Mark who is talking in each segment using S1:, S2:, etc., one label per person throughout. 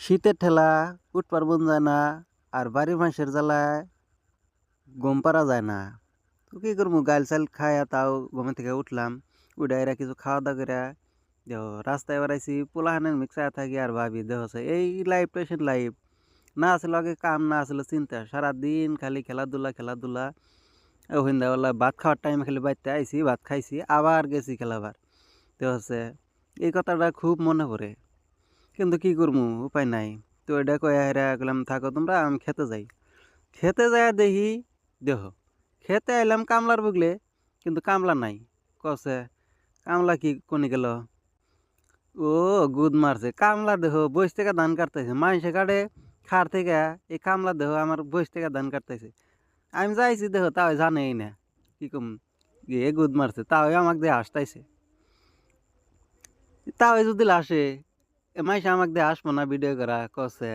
S1: শীতের ঠেলা উঠবার মন যায় না আর বাড়ির মানুষের জ্বালায় ঘুম পারা যায় না তো কী করবো গাইল চাইল খায়া তাও ঘুমে থেকে উঠলাম উঠে এরা কিছু খাওয়া দাওয়া করে দেহ রাস্তায় বেড়াইছি পোলাহানের মিক্সায় থাকি আর ভাবি দেহ আছে এই লাইফ পেশেন্ট লাইফ না আসলে আগে কাম না আসলে চিন্তা সারাদিন খালি খেলাধুলা খেলাধুলা সন্ধ্যাবেলা ভাত খাওয়ার টাইমে খালি বাড়িতে আইছি ভাত খাইছি আবার গেছি খেলাবার তো হচ্ছে এই কথাটা খুব মনে পড়ে কিন্তু কি করব উপায় নাই। তো এটা কয়ে হেরা গেলাম থাকো তোমরা, আমি খেতে যাই। খেতে যায় দেখি, দেহ, খেতে আইলাম কামলার বুগলে, কিন্তু কামলা নাই। কছে কামলা কি কোনে গেল? ও, গুদ মারছে। কামলা দেহ, বইস থেকে ধান কাটতেছে। মানুষে কাটে, খার থেকে এই কামলা দেহ আমার বইস থেকে ধান কাটতেছে। আমি যাইছি দেহ, তাও জানেই না। কি কম? এ গুদ মারছে, তাও আমাকে দিয়ে আসতেছে তাও যদি আসে মাইসে আমাকে দিয়ে আসবো না ভিডিও করা কছে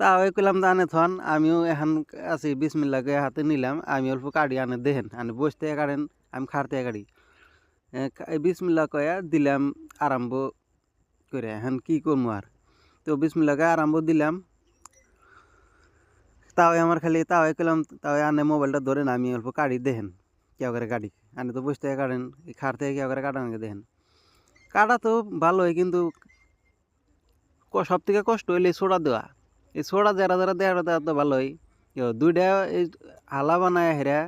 S1: তাও কইলাম জানে থন আমিও এখন আছি বিসমিল্লাকে হাতে নিলাম আমি অল্প কাড়ি আনে দেহেন আনে বসতে কাড়েন আমি খাড়তে কাড়ি বিসমিল্লা কয়া দিলাম আরম্ভ করে এখন কি করবো আর তো বিসমিল্লাকে আরম্ভ দিলাম তাও আমার খালি তাও কইলাম তাও আনে মোবাইলটা ধরেন আমি অল্প কাড়ি দেহেন কেউ করে গাড়ি আনে তো বসতে কাড়েন খাড় থেকে কেউ করে কাটান দেখেন কাটা তো ভালোই, কিন্তু সব থেকে কষ্ট হইলে সোডা দেওয়া। এই সোডা যারা যারা দেওয়া দেওয়া তো ভালোই। দুইটা এই হালা বানায় হেরা,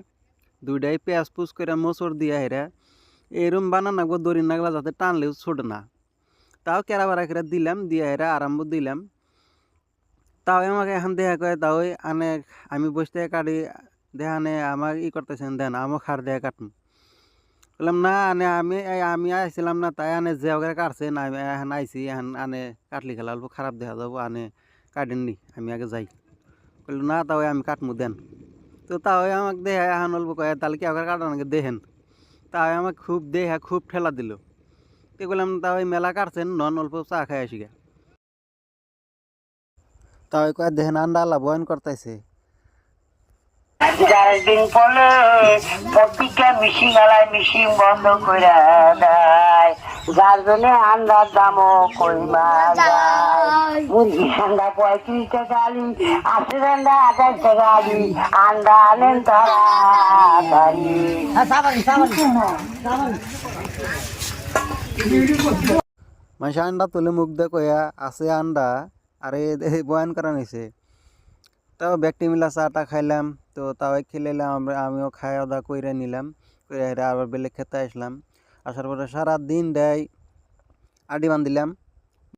S1: দুইটাই পেঁয়াজ পুস করে মসুর দিয়া হেরা। এরম বানান দড়ি নাগলা যাতে টানলেও ছোট না। তাও কেরা বারা কেরা দিলাম, দিয়া হেরা আরম্ভ দিলাম। তাও আমাকে এখন দেখা করে তাও আনে, আমি বসতে কাটি দেখানে আমার ই করতেছেন, দেন আমার খার দেয়া কাটম। বললাম না আনে আমি এই আমি আইছিলাম না তাই আনে যে ওকে কাটছে না আমি এখন আইছি এখন আনে কাটলি খেলা অল্প খারাপ দেখা যাবো আনে কাটেননি আমি আগে যাই বললো না তাও আমি কাটমু দেন তো তাও আমাকে দেহা এখন অল্প কয়ে তাহলে কি আগে কাটানোকে দেখেন তাও আমাকে খুব দেহা খুব ঠেলা দিল তো বললাম তাও এই মেলা কাটছেন নন অল্প চা খাই আসি গে তাও কয়ে দেখেন আন্ডা আলা বয়ন করতেছে
S2: যার দিন পরে প্রত্যেকটা মিশিং আলায় মিশিং বন্ধ করে দেয়। যার জন্য আন্ডার দামও কইমা যায় মুরগি আন্ডা পঁয়ত্রিশ টাকা আলি আশি আন্ডা আঠাশ টাকা আলি আন্ডা আনেন তাড়াতাড়ি।
S1: মানুষ আন্ডা তুলে মুখ দিয়ে কয়া আছে আন্ডা। আরে এই বয়ান করা নিছে তাও ব্যক্তি মিলা চাটা খাইলাম, তো তাও খেলাইলাম আমরা, আমিও খাওয়া দাওয়া কইরা নিলাম, কইরা আবার বেলে খেতে আসলাম। আসার পরে সারা দিন দেয় আডি বান্ধিলাম।